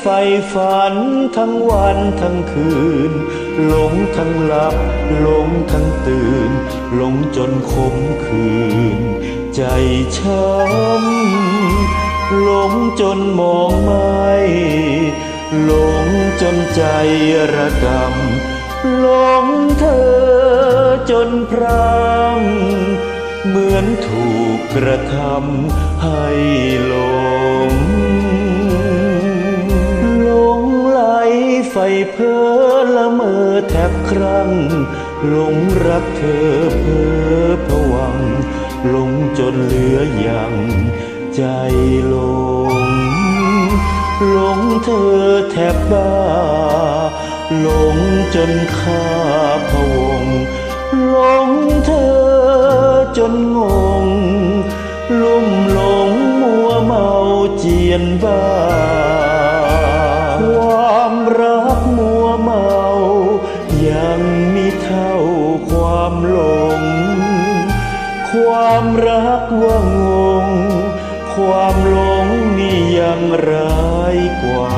ไหลไฟฝันทั้งวันทั้งคืน หลงทั้งหลับ หลงทั้งตื่น หลงจนคมคืน ใจช้ำหลงจนมองไม่หลงจนใจระกำหลงเธอจนพรำเหมือนถูกกระทำให้หลง ไฟเพ้อละเมอแทบครั้งหลงรักเธอเพ้อผวังหลงจนเหลืออย่างใจหลงหลงเธอแทบบ้าหลงจนข้าพวงหลงเธอจนงง มีเท่าความหลง ความรักว่างง ความหลงนี่ยังร้ายกว่า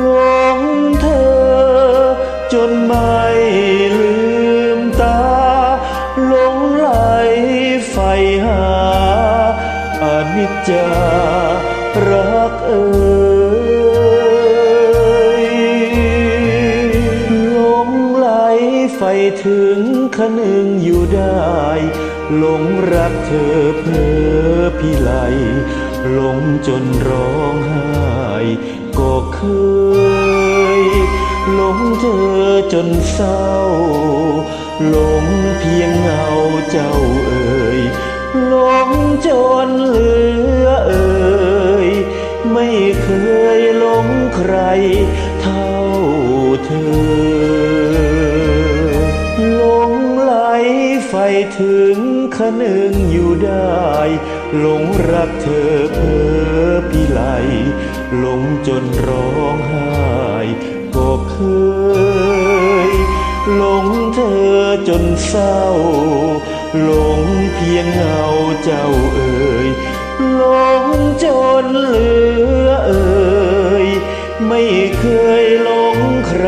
หลงเธอ จนไม่ลืมตาหลงไหลไฟหาอนิจจารักเอ่ย ถึงขนึงอยู่ได้ หลงรักเธอเพอพี่ไลหลงจนร้องไห้ก็เคย หลงเธอจนเศร้า หลงเพียงเงาเจ้าเอ่ยหลงจนเลือ ถึงขนึงอยู่ได้หลงรักเธอเพอพิไลหลงจนร้องไห้ก็เคยหลงเธอจนเศร้าหลงเพียงเงาเจ้าเอ่ยหลงจนเหลือเอ่ยไม่เคยหลงใคร